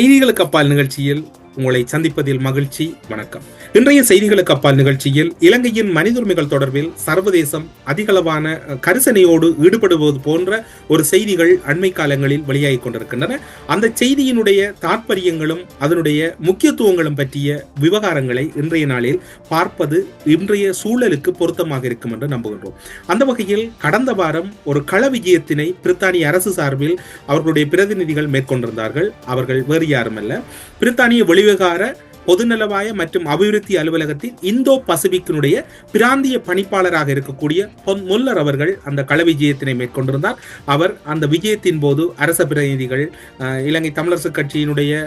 செய்திகளுக்கு அப்பால் நிகழ்ச்சியில் உங்களை சந்திப்பதில் மகிழ்ச்சி. வணக்கம். இன்றைய செய்திகளுக்கு அப்பால் நிகழ்ச்சியில் இலங்கையின் மனித உரிமைகள் தொடர்பில் சர்வதேசம் அதிகளவான கரிசனையோடு ஈடுபடுவது போன்ற ஒரு செய்திகள் அண்மை காலங்களில் வெளியாகிக் கொண்டிருக்கின்றன. அந்த செய்தியினுடைய தாற்பயங்களும் அதனுடைய முக்கியத்துவங்களும் பற்றிய விவகாரங்களை இன்றைய நாளில் பார்ப்பது இன்றைய சூழலுக்கு பொருத்தமாக இருக்கும் என்று நம்புகின்றோம். அந்த வகையில் கடந்த வாரம் ஒரு கள விஜயத்தினை பிரித்தானிய அரசு சார்பில் அவர்களுடைய பிரதிநிதிகள் மேற்கொண்டிருந்தார்கள். அவர்கள் வேறு யாருமல்ல. பிரித்தானிய விவகார பொதுநலவாய மற்றும் அபிவிருத்தி அலுவலகத்தின் இந்தோ பசிபிக்கினுடைய பிராந்திய பணிப்பாளராக இருக்கக்கூடிய பொன் முல்லர் அவர்கள் அந்த கள விஜயத்தினை மேற்கொண்டிருந்தார். அவர் அந்த விஜயத்தின் போது அரச பிரதிநிதிகள் இலங்கை தமிழரசு கட்சியினுடைய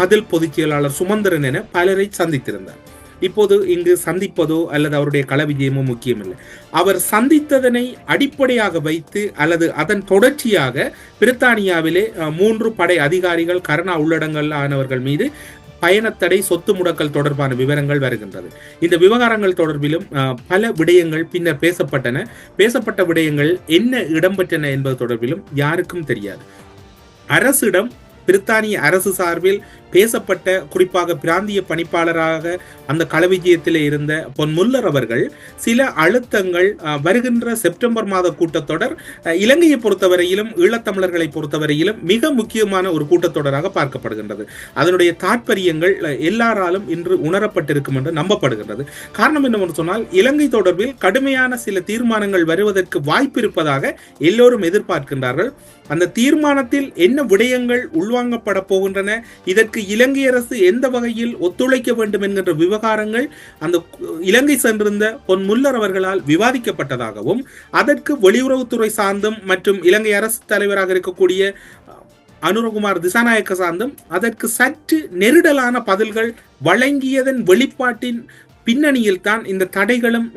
பதில் பொதுச் செயலாளர் சுமந்திரன் என பலரை சந்தித்திருந்தார். இப்போது இங்கு சந்திப்பதோ அல்லது அவருடைய கள விஜயமோ முக்கியமில்லை. அவர் சந்தித்ததனை அடிப்படையாக வைத்து அல்லது அதன் தொடர்ச்சியாக பிரித்தானியாவிலே மூன்று படை அதிகாரிகள் கருணா உள்ளடங்கல் ஆனவர்கள் மீது பயணத்தடை சொத்து முடக்கல் தொடர்பான விவரங்கள் வருகின்றது. இந்த விவகாரங்கள் தொடர்பிலும் அஹ், பல விடயங்கள் பின்னர் பேசப்பட்டன. பேசப்பட்ட விடயங்கள் என்ன இடம்பெற்றன என்பது தொடர்பிலும் யாருக்கும் தெரியாது. அரசிடம் பிரித்தானிய அரசு சார்பில் பேசப்பட்ட குறிப்பாக பிராந்திய பணிப்பாளராக அந்த களவிஜயத்தில் இருந்த பொன் முல்லர் அவர்கள் சில அழுத்தங்கள் வருகின்ற செப்டம்பர் மாத கூட்டத்தொடர் இலங்கையை பொறுத்தவரையிலும் ஈழத்தமிழர்களை பொறுத்தவரையிலும் மிக முக்கியமான ஒரு கூட்டத்தொடராக பார்க்கப்படுகின்றது. அதனுடைய தாற்பயங்கள் எல்லாராலும் இன்று உணரப்பட்டிருக்கும் என்று நம்பப்படுகின்றது. காரணம் என்னவென்று சொன்னால் இலங்கை தொடர்பில் கடுமையான சில தீர்மானங்கள் வருவதற்கு வாய்ப்பு இருப்பதாக எல்லோரும் எதிர்பார்க்கின்றார்கள். அந்த தீர்மானத்தில் என்ன விடயங்கள் உள்வாங்கப்பட போகின்றன இதற்கு இலங்கை அரசு எந்த வகையில் ஒத்துழைக்க வேண்டும் என்கின்ற விவகாரங்கள் அந்த இலங்கை சென்றிருந்த பொன் முல்லர் அவர்களால் விவாதிக்கப்பட்டதாகவும் அதற்கு வெளியுறவுத்துறை சார்ந்தும் மற்றும் இலங்கை அரசு தலைவராக இருக்கக்கூடிய அனுரகுமார் திசாநாயக்க சார்ந்தும் அதற்கு சற்று நெருடலான பதில்கள் வழங்கியதன் வெளிப்பாட்டின் பின்னணியில் தான் இந்த தடைகளும்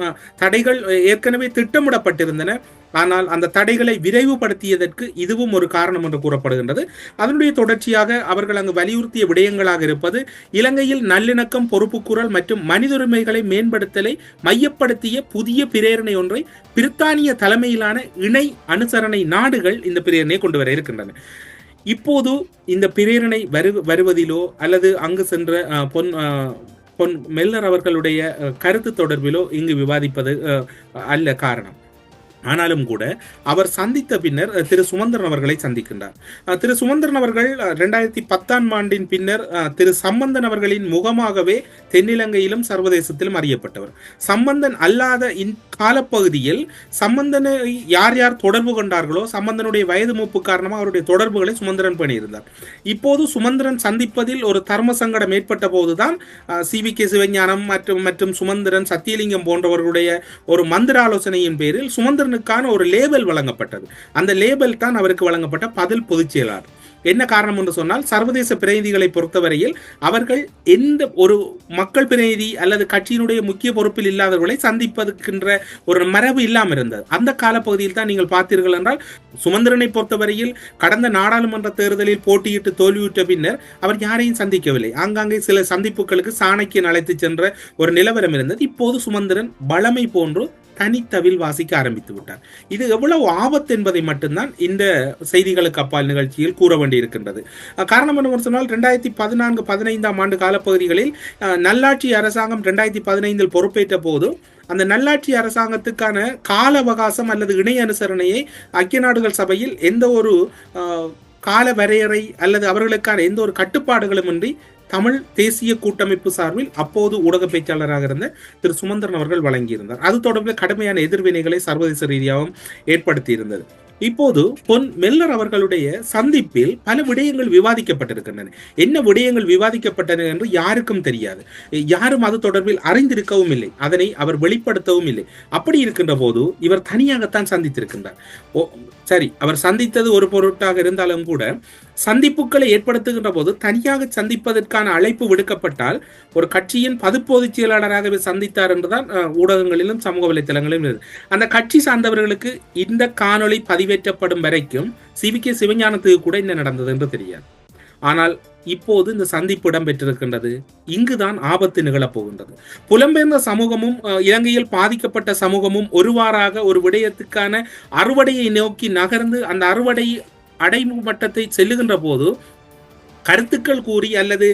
தடைகள் ஏற்கனவே திட்டமிடப்பட்டிருந்தன. ஆனால் அந்த தடைகளை விரைவுபடுத்தியதற்கு இதுவும் ஒரு காரணம் என்று கூறப்படுகின்றது. அதனுடைய தொடர்ச்சியாக அவர்கள் அங்கு வலியுறுத்திய விடயங்களாக இருப்பது இலங்கையில் நல்லிணக்கம் பொறுப்புக்குரல் மற்றும் மனித உரிமைகளை மேம்படுத்தலை மையப்படுத்திய புதிய பிரேரணை ஒன்றை பிரித்தானிய தலைமையிலான இணை அனுசரணை நாடுகள் இந்த பிரேரணையை கொண்டு வர இருக்கின்றன. இப்போது இந்த பிரேரணை வரு வருவதிலோ அல்லது அங்கு சென்ற பொன் பொன் மெல்லர் அவர்களுடைய கருத்து தொடர்பிலோ இங்கு விவாதிப்பது அல்ல காரணம். ஆனாலும் கூட அவர் சந்தித்த பின்னர் திரு சுமந்திரன் அவர்களை சந்திக்கின்றார். திரு சுமந்திரன் அவர்கள் ரெண்டாயிரத்தி பத்தாம் ஆண்டின் பின்னர் திரு சம்பந்தன் அவர்களின் முகமாகவே தென்னிலங்கையிலும் சர்வதேசத்திலும் அறியப்பட்டவர். சம்பந்தன் அல்லாத இக்காலப்பகுதியில் சம்பந்தனை யார் யார் தொடர்பு கொண்டார்களோ சம்பந்தனுடைய வயது மூப்பு காரணமாக அவருடைய தொடர்புகளை சுமந்திரன் பண்ணியிருந்தார். இப்போது சுமந்திரன் சந்திப்பதில் ஒரு தர்ம சங்கடம் ஏற்பட்ட போதுதான் சி வி கே சிவஞானம் மற்றும் மற்றும் சுமந்திரன் சத்தியலிங்கம் போன்றவர்களுடைய ஒரு மந்திர ஆலோசனையின் பேரில் சுமந்திரன் சுமந்திரனுக்கான ஒரு லேபல் வழங்கப்பட்டது. அந்த லேபல் தான் அவருக்கு வழங்கப்பட்ட பதில் பொதுச் செயலாளர். என்ன காரணம் என்று சொன்னால் சர்வதேச பிரதிநிதிகளை பொறுத்தவரையில் அவர்கள் எந்த ஒரு மக்கள் பிரதிநிதி அல்லது கட்சியினுடைய முக்கிய பொறுப்பில் இல்லாதவர்களை சந்திப்பதற்கின்ற ஒரு மரபு இல்லாமல் இருந்தது. அந்த காலப்பகுதியில் தான் நீங்கள் பார்த்தீர்கள் என்றால் சுமந்திரனை பொறுத்தவரையில் கடந்த நாடாளுமன்ற தேர்தலில் போட்டியிட்டு தோல்வியுற்ற பின்னர் அவர் யாரையும் சந்திக்கவில்லை. ஆங்காங்கே சில சந்திப்புகளுக்கு சாணக்கியன் அழைத்து சென்ற ஒரு நிலவரம் இருந்தது. இப்போது சுமந்திரன் பலமை போன்று தனித்தவில் வாசிக்க ஆரம்பித்து விட்டார். இது எவ்வளவு ஆபத்து என்பதை மட்டும்தான் இந்த செய்திகளுக்கு அப்பால் நிகழ்ச்சியில் கூற வேண்டி இருக்கின்றது காரணம் என்னவென்று சொன்னால் ரெண்டாயிரத்தி பதினான்கு பதினைந்தாம் ஆண்டு காலப்பகுதிகளில் நல்லாட்சி அரசாங்கம் ரெண்டாயிரத்தி பதினைந்தில் பொறுப்பேற்ற போது அந்த நல்லாட்சி அரசாங்கத்துக்கான கால அவகாசம் அல்லது இணை அனுசரணையை ஐக்கிய நாடுகள் சபையில் எந்த ஒரு கால வரையறை அல்லது அவர்களுக்கான எந்த ஒரு கட்டுப்பாடுகளும் இன்றி தமிழ் தேசிய கூட்டமைப்பு சார்பில் அப்போது ஊடக பேச்சாளராக இருந்த திரு சுமந்திரன் அவர்கள் வழங்கியிருந்தார். அது தொடர்பில் கடுமையான எதிர்வினைகளை சர்வதேச ரீதியாகவும் ஏற்படுத்தியிருந்தது. இப்போது பொன் மெல்லர் அவர்களுடைய சந்திப்பில் பல விடயங்கள் விவாதிக்கப்பட்டிருக்கின்றன. என்ன விடயங்கள் விவாதிக்கப்பட்டன என்று யாருக்கும் தெரியாது. யாரும் அது தொடர்பில் அறிந்திருக்கவும் இல்லை. அதனை அவர் வெளிப்படுத்தவும் இல்லை. அப்படி இருக்கின்ற போது இவர் தனியாகத்தான் சந்தித்திருக்கின்றார். ஓ சரி அவர் சந்தித்தது ஒரு பொருட்டாக இருந்தாலும் கூட சந்திப்புகளை ஏற்படுத்துகின்ற போது தனியாக சந்திப்பதற்கான அழைப்பு விடுக்கப்பட்டால் ஒரு கட்சியின் பதுப்பொதுச் செயலாளராகவே சந்தித்தார் என்றுதான் ஊடகங்களிலும் சமூக வலைத்தளங்களிலும் அந்த கட்சி சார்ந்தவர்களுக்கு இந்த காணொளி பதிவு நிறைவேற்றப்படும் வரைக்கும் சிவி கே சிவஞானத்துக்கு கூட என்ன நடந்தது என்று தெரியாது. ஆனால் இப்போது இந்த சந்திப்பு இடம்பெற்றிருக்கின்றது. இங்குதான் ஆபத்து நிகழப் போகின்றது புலம்பெயர்ந்த சமூகமும் இலங்கையில் பாதிக்கப்பட்ட சமூகமும் ஒருவாறாக ஒரு விடயத்துக்கான அறுவடையை நோக்கி நகர்ந்து அந்த அறுவடை அடைவு மட்டத்தை செல்லுகின்ற போது கருத்துக்கள் கூறி அல்லது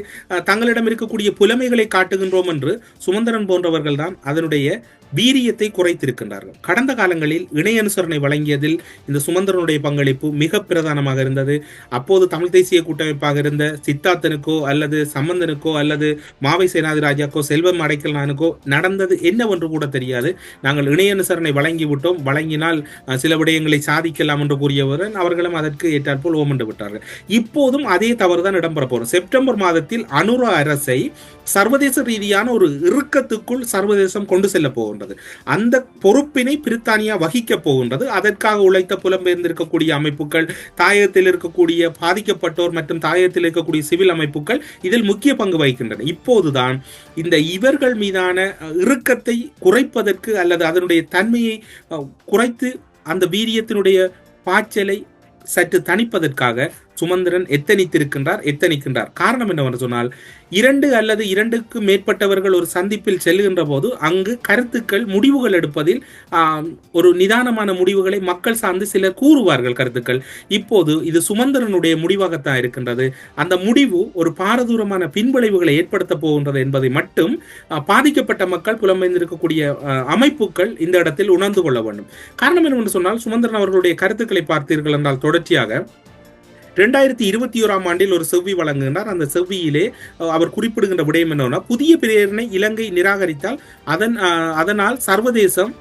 தங்களிடம் இருக்கக்கூடிய புலமைகளை காட்டுகின்றோம் என்று சுமந்திரன் போன்றவர்கள் தான் அதனுடைய வீரியத்தை குறைத்திருக்கின்றார்கள். கடந்த காலங்களில் இணை அனுசரணை வழங்கியதில் இந்த சுமந்திரனுடைய பங்களிப்பு மிக பிரதானமாக இருந்தது. அப்போது தமிழ் தேசிய கூட்டமைப்பாக இருந்த சித்தார்த்தனுக்கோ அல்லது சம்பந்தனுக்கோ அல்லது மாவை சேனாதிராஜாக்கோ செல்வம் அடைக்கலானுக்கோ நடந்தது என்னவென்று கூட தெரியாது. நாங்கள் இணை அனுசரணை வழங்கி விட்டோம். வழங்கினால் சில விடயங்களை சாதிக்கலாம் என்று கூறியவுடன் அவர்களும் அதற்கு ஏற்றாற்போல் ஓமண்டு விட்டார்கள். இப்போதும் அதே தவறுதான் இடம்பெற போறோம் செப்டம்பர் மாதத்தில் அனுரா அரசை சர்வதேச ரீதியான ஒரு இறுக்கத்துக்குள் சர்வதேசம் கொண்டு செல்ல போகின்றது. அந்த பொறுப்பினை பிரித்தானியா வகிக்க போகின்றது. அதற்காக உழைத்த புலம்பெயர்ந்திருக்கக்கூடிய அமைப்புகள் தாயகத்தில் இருக்கக்கூடிய பாதிக்கப்பட்டோர் மற்றும் தாயகத்தில் இருக்கக்கூடிய சிவில் அமைப்புகள் இதில் முக்கிய பங்கு வகிக்கின்றன. இப்போதுதான் இந்த இவர்கள் மீதான இறுக்கத்தை குறைப்பதற்கு அல்லது அதனுடைய தன்மையை குறைத்து அந்த வீரியத்தினுடைய பாய்ச்சலை சற்று தணிப்பதற்காக சுமந்திரன் எத்தனித்திருக்கின்றார் எத்தனிக்கின்றார்? காரணம் என்னவென்று சொன்னால் இரண்டு அல்லது இரண்டுக்கு மேற்பட்டவர்கள் ஒரு சந்திப்பில் செல்லுகின்ற போது அங்கு கருத்துக்கள் முடிவுகள் எடுப்பதில் ஒரு நிதானமான முடிவுகளை மக்கள் சார்ந்து சிலர் கூறுவார்கள் கருத்துக்கள். இப்போது இது சுமந்திரனுடைய முடிவாகத்தான் இருக்கின்றது. அந்த முடிவு ஒரு பாரதூரமான பின்விளைவுகளை ஏற்படுத்த போகின்றது என்பதை மட்டும் பாதிக்கப்பட்ட மக்கள் புலம்பெய்ந்திருக்கக்கூடிய அமைப்புகள் இந்த இடத்தில் உணர்ந்து கொள்ள வேண்டும். காரணம் என்னவென்று சொன்னால் சுமந்திரன் அவர்களுடைய கருத்துக்களை பார்த்தீர்கள் என்றால் தொடர்ச்சியாக ரெண்டாயிரத்தி இருபத்தி ஓராம் ஆண்டில் ஒரு செவ்வி வழங்குகின்றார். அந்த செவ்வியிலே அவர் குறிப்பிடுகின்ற விடயம் என்னன்னா புதிய பிரேரணை இலங்கை நிராகரித்தால் அதன் அதனால் சர்வதேசம்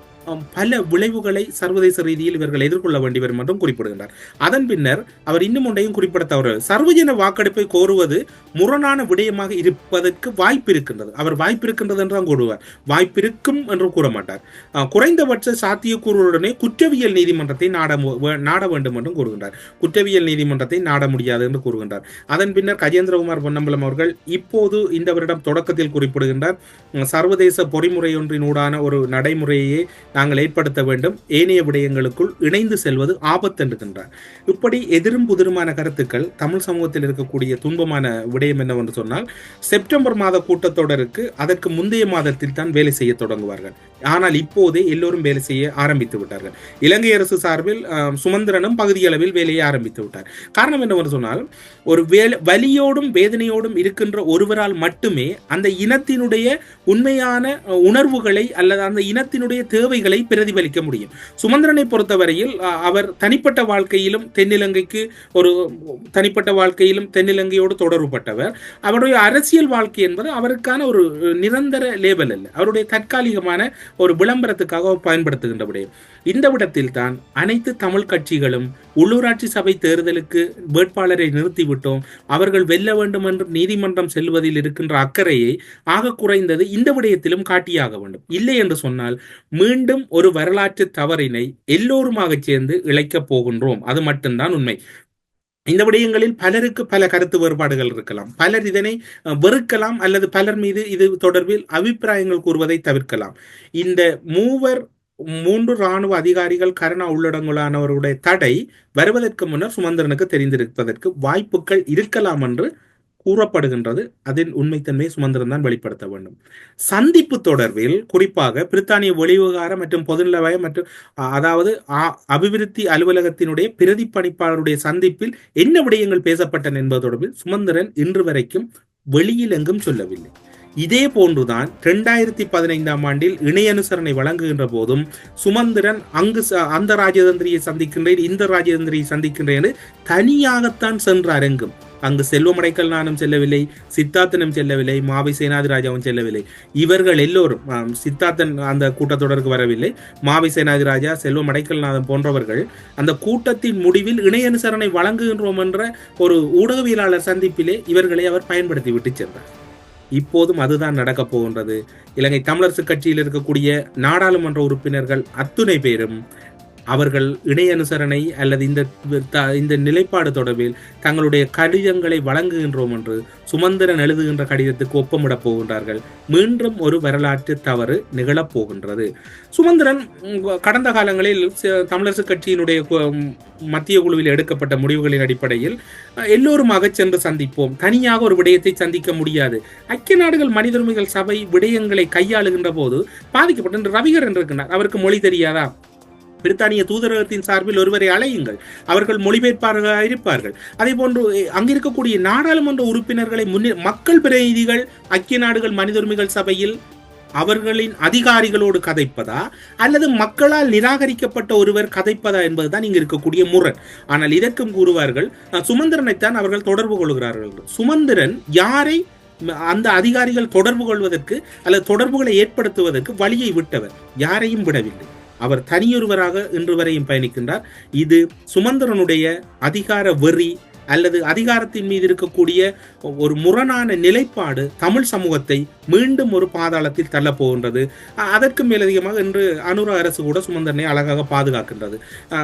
பல விளைவுகளை சர்வதேச ரீதியில் இவர்கள் எதிர்கொள்ள வேண்டி வரும் என்றும் குறிப்பிடுகின்றார். அதன் பின்னர் அவர் இன்னும் ஒன்றையும் குறிப்பிட தவறு சர்வஜன வாக்கெடுப்பை கோருவது முரணான விடயமாக இருப்பதற்கு வாய்ப்பு இருக்கின்றது அவர் வாய்ப்பு இருக்கின்றது என்று தான் கூறுவார். வாய்ப்பு இருக்கும் என்று கூற மாட்டார் குறைந்தபட்ச சாத்தியக்கூறுடனே குற்றவியல் நீதிமன்றத்தை நாட வே- நாட வேண்டும் என்றும் கூறுகின்றார். குற்றவியல் நீதிமன்றத்தை நாட முடியாது என்று கூறுகின்றார். அதன் பின்னர் கஜேந்திரகுமார் பொன்னம்பலம் அவர்கள் இப்போது இந்த வருடம் தொடக்கத்தில் குறிப்பிடுகின்றார் உம், சர்வதேச பொறிமுறையொன்றினூடான ஒரு நடைமுறையை நாங்கள் ஏற்படுத்த வேண்டும். ஏனைய விடயங்களுக்குள் இணைந்து செல்வது ஆபத்து என்றுகின்றார் இப்படி எதிரும் புதிருமான கருத்துக்கள் தமிழ் சமூகத்தில் இருக்கக்கூடிய துன்பமான விடயம் என்னவென்று சொன்னால் செப்டம்பர் மாத கூட்டத்தொடருக்கு அதற்கு முந்தைய மாதத்தில் தான் வேலை செய்ய தொடங்குவார்கள். ஆனால் இப்போதே எல்லோரும் வேலை செய்ய ஆரம்பித்து விட்டார்கள். இலங்கை அரசு சார்பில் சுமந்திரனும் பகுதியளவில் வேலையை ஆரம்பித்து விட்டார். காரணம் என்னவென்று சொன்னால் ஒரு வேலை வலியோடும் வேதனையோடும் இருக்கின்ற ஒருவரால் மட்டுமே அந்த இனத்தினுடைய உண்மையான உணர்வுகளை அல்லது அந்த இனத்தினுடைய தேவைகளை பிரதிபலிக்க முடியும். சுமந்திரனை பொறுத்தவரையில் அவர் தனிப்பட்ட வாழ்க்கையிலும் தென்னிலங்கைக்கு ஒரு தனிப்பட்ட வாழ்க்கையிலும் தென்னிலங்கையோடு தொடர்புபட்டவர் அவருடைய அரசியல் வாழ்க்கை என்பது அவருக்கான ஒரு நிரந்தர லேபல் அல்ல. அவருடைய தற்காலிகமான ஒரு விளம்பரத்துக்காக பயன்படுத்துகின்ற விடயம். இந்த விடத்தில் தான் அனைத்து தமிழ் கட்சிகளும் உள்ளூராட்சி சபை தேர்தலுக்கு வேட்பாளரை நிறுத்திவிட்டோம். அவர்கள் வெல்ல வேண்டும் என்று நீதிமன்றம் செல்வதில் இருக்கின்ற அக்கறையை ஆக குறைந்தது இந்த விடயத்திலும் காட்டியாக வேண்டும். இல்லை என்று சொன்னால் மீண்டும் ஒரு வரலாற்று தவறினை எல்லோருமாக சேர்ந்து இழைக்கப் போகின்றோம். அது மட்டும்தான் உண்மை. இந்த விடயங்களில் பலருக்கு பல கருத்து வேறுபாடுகள் இருக்கலாம். பலர் இதனை வெறுக்கலாம் அல்லது பலர் மீது இது தொடர்பில் அபிப்பிராயங்கள் கூறுவதை தவிர்க்கலாம். இந்த மூவர் மூன்று ராணுவ அதிகாரிகள் கருணா உள்ளடங்கலானவருடைய தடை வருவதற்கு முன்னர் சுமந்திரனுக்கு தெரிந்திருப்பதற்கு வாய்ப்புகள் இருக்கலாம் என்று கூறப்படுகின்றது. அதன் உண்மைத்தன்மையை சுமந்திரன் தான் வெளிப்படுத்த வேண்டும். சந்திப்பு தொடர்பில் குறிப்பாக பிரித்தானிய வெளிவிவகார மற்றும் பொதுநலவய மற்றும் அதாவது அ- அபிவிருத்தி அலுவலகத்தினுடைய பிரதி பணிப்பாளருடைய சந்திப்பில் என்ன விடயங்கள் பேசப்பட்டன என்பது தொடர்பில் சுமந்திரன் இன்று வரைக்கும் வெளியில் எங்கும் சொல்லவில்லை. இதே போன்றுதான் இரண்டாயிரத்தி பதினைந்தாம் ஆண்டில் இணை அனுசரணை வழங்குகின்ற போதும் சுமந்திரன் அங்கு ச- அந்த ராஜதந்திரியை சந்திக்கின்றேன் இந்த ராஜதந்திரியை சந்திக்கின்றேன் என்று தனியாகத்தான் சென்றார் எங்கும் அங்கு செல்வமடைக்கல் நானும் செல்லவில்லை சித்தார்த்தனும் செல்லவில்லை மாவை சேனாதிராஜாவும் செல்லவில்லை. இவர்கள் எல்லோரும் சித்தார்த்தன் அந்த கூட்டத்தொடருக்கு வரவில்லை மாவை சேனாதிராஜா செல்வம் அடைக்கல்நாதன் போன்றவர்கள் அந்த கூட்டத்தின் முடிவில் இணை அனுசரணை வழங்குகின்றோம் என்ற ஒரு ஊடகவியலாளர் சந்திப்பிலே இவர்களை அவர் பயன்படுத்தி விட்டு சென்றார். இப்போதும் அதுதான் நடக்கப் போகின்றது. இலங்கை தமிழரசு கட்சியில் இருக்கக்கூடிய நாடாளுமன்ற உறுப்பினர்கள் அத்துணை பேரும் அவர்கள் இணையனுசரணை அல்லது இந்த த- இந்த நிலைப்பாடு தொடர்பில் தங்களுடைய கடிதங்களை வழங்குகின்றோம் என்று சுமந்திரன் எழுதுகின்ற கடிதத்துக்கு ஒப்பமிடப் போகின்றார்கள். மீண்டும் ஒரு வரலாற்று தவறு நிகழப் போகின்றது. சுமந்திரன் கடந்த காலங்களில் ச- தமிழரசு கட்சியினுடைய கு- மத்திய குழுவில் எடுக்கப்பட்ட முடிவுகளின் அடிப்படையில் எல்லோருமாக சென்று சந்திப்போம். தனியாக ஒரு விடயத்தை சந்திக்க முடியாது. ஐக்கிய நாடுகள் மனித உரிமைகள் சபை விடயங்களை கையாளுகின்ற போது பாதிக்கப்பட்ட ரவிகர் ரவிகரன் இருக்கின்றார். அவருக்கு மொழி தெரியாதா? பிரித்தானிய தூதரகத்தின் சார்பில் ஒருவரை அழையுங்கள். அவர்கள் மொழிபெயர்ப்பாளர்களாக இருப்பார்கள். அதே போன்று அங்கிருக்கக்கூடிய நாடாளுமன்ற உறுப்பினர்களை முன்னே மக்கள் பிரதிநிதிகள் ஐக்கிய நாடுகள் மனித உரிமைகள் சபையில் அவர்களின் அதிகாரிகளோடு கதைப்பதா? அல்லது மக்களால் நிராகரிக்கப்பட்ட ஒருவர் கதைப்பதா என்பதுதான் இங்கு இருக்கக்கூடிய முரண். ஆனால் இதற்கும் கூறுவார்கள் சுமந்திரனைத்தான் அவர்கள் தொடர்பு கொள்கிறார்கள். சுமந்திரன் யாரை அந்த அதிகாரிகள் தொடர்பு கொள்வதற்கு அல்லது தொடர்புகளை ஏற்படுத்துவதற்கு வழியை விட்டவர்? யாரையும் விடவில்லை. அவர் தனியொருவராக இன்று வரையும் பயணிக்கின்றார். இது சுமந்திரனுடைய அதிகார வெறி அல்லது அதிகாரத்தின் மீது இருக்கக்கூடிய ஒரு முரணான நிலைப்பாடு தமிழ் சமூகத்தை மீண்டும் ஒரு பாதாளத்தில் தள்ளப்போகின்றது அதற்கு மேலதிகமாக இன்று அனுர அரசு கூட சுமந்திரனை அழகாக பாதுகாக்கின்றது.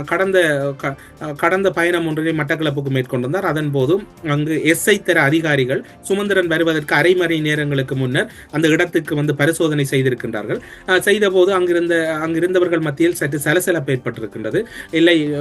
கடந்த க- கடந்த பயணம் ஒன்றினை மட்டக்களப்புக்கு மேற்கொண்டிருந்தார். அதன் போதும் அங்கு எஸ்ஐ தர அதிகாரிகள் சுமந்திரன் வருவதற்கு அரை மணி நேரங்களுக்கு முன்னர் அந்த இடத்துக்கு வந்து பரிசோதனை செய்திருக்கின்றார்கள். செய்தபோது அங்கிருந்த அங்கிருந்தவர்கள் மத்தியில் சற்று சலசலப்பு ஏற்பட்டிருக்கின்றது. இல்லை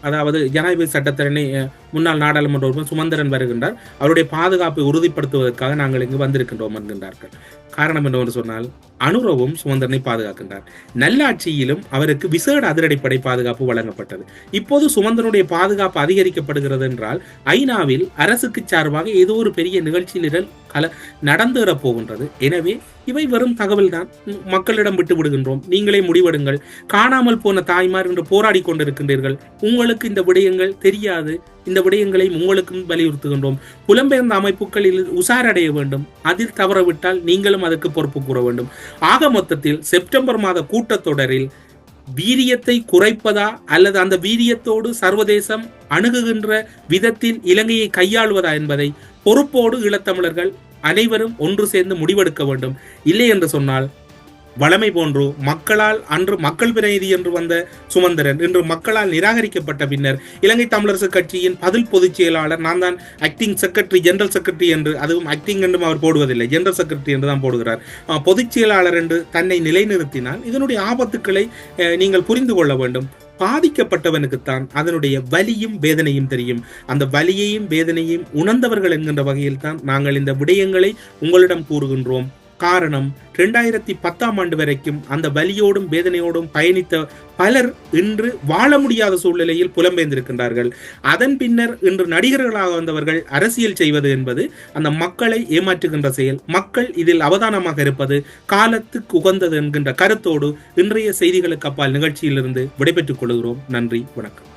அதாவது ஜனாதிபதி சட்டத்திறனை முன்னாள் நாடாளுமன்ற உறுப்பினர் சுமந்திரன் வருகின்றார். அவருடைய பாதுகாப்பை உறுதிப்படுத்துவதற்காக நாங்கள் இங்கு வந்திருக்கின்றோம் என்கின்றார்கள். காரணம் என்னவென்று சொன்னால் அனுரவும் சுமந்திரனை பாதுகாக்கின்றார். நல்லாட்சியிலும் அவருக்கு விசேட அதிரடிப்படை பாதுகாப்பு வழங்கப்பட்டது. இப்போது சுமந்திரனுடைய பாதுகாப்பு அதிகரிக்கப்படுகிறது என்றால் ஐநாவில் அரசுக்கு சார்பாக ஏதோ ஒரு பெரிய நிகழ்ச்சி நிரல் கல நடந்துற போகின்றது. எனவே இவை வெறும் தகவல் தான் மக்களிடம் விட்டு விடுகின்றோம். நீங்களே முடிவெடுங்கள். காணாமல் போன தாய்மார் என்று போராடி கொண்டிருக்கின்றீர்கள். உங்களுக்கு இந்த விடயங்கள் தெரியாது. இந்த விடயங்களை உங்களுக்கும் வலியுறுத்துகின்றோம். புலம்பெயர்ந்த அமைப்புகளில் உசாரடைய வேண்டும். அதில் தவறவிட்டால் நீங்களும் அதற்கு பொறுப்பு கூற வேண்டும். ஆக மொத்தத்தில் செப்டம்பர் மாத கூட்டத்தொடரில் வீரியத்தை குறைப்பதா அல்லது அந்த வீரியத்தோடு சர்வதேசம் அணுகுகின்ற விதத்தில் இலங்கையை கையாளுவதா என்பதை பொறுப்போடு ஈழத்தமிழர்கள் அனைவரும் ஒன்று சேர்ந்து முடிவெடுக்க வேண்டும். இல்லை என்று சொன்னால் வளமை போன்றோ மக்களால் அன்று மக்கள் பிரதிநிதி என்று வந்த சுமந்திரன் இன்று மக்களால் நிராகரிக்கப்பட்ட பின்னர் இலங்கை தமிழரசு கட்சியின் பதில் பொதுச் செயலாளர் நான் தான் ஆக்டிங் செக்ரட்டரி ஜெனரல் செக்ரட்டரி என்று அதுவும் ஆக்டிங் என்றும் அவர் போடுவதில்லை. ஜெனரல் செக்ரட்டரி என்று தான் போடுகிறார். பொதுச் செயலாளர் என்று தன்னை நிலைநிறுத்தினால் இதனுடைய ஆபத்துக்களை நீங்கள் புரிந்து கொள்ள வேண்டும். பாதிக்கப்பட்டவனுக்குத்தான் அதனுடைய வலியும் வேதனையும் தெரியும். அந்த வலியையும் வேதனையும் உணர்ந்தவர்கள் என்கின்ற வகையில் தான் நாங்கள் இந்த விடயங்களை உங்களிடம் கூறுகின்றோம். காரணம் ரெண்டாயிரத்தி பத்தாம் ஆண்டு வரைக்கும் அந்த வலியோடும் வேதனையோடும் பயணித்த பலர் இன்று வாழ முடியாத சூழ்நிலையில் புலம்பெயர்ந்திருக்கின்றார்கள். அதன் பின்னர் இன்று நடிகர்களாக வந்தவர்கள் அரசியல் செய்வது என்பது அந்த மக்களை ஏமாற்றுகின்ற செயல். மக்கள் இதில் அவதானமாக இருப்பது காலத்துக்கு உகந்தது என்கின்ற கருத்தோடு இன்றைய செய்திகளுக்கு அப்பால் நிகழ்ச்சியிலிருந்து விடைபெற்றுக் கொள்கிறோம். நன்றி வணக்கம்.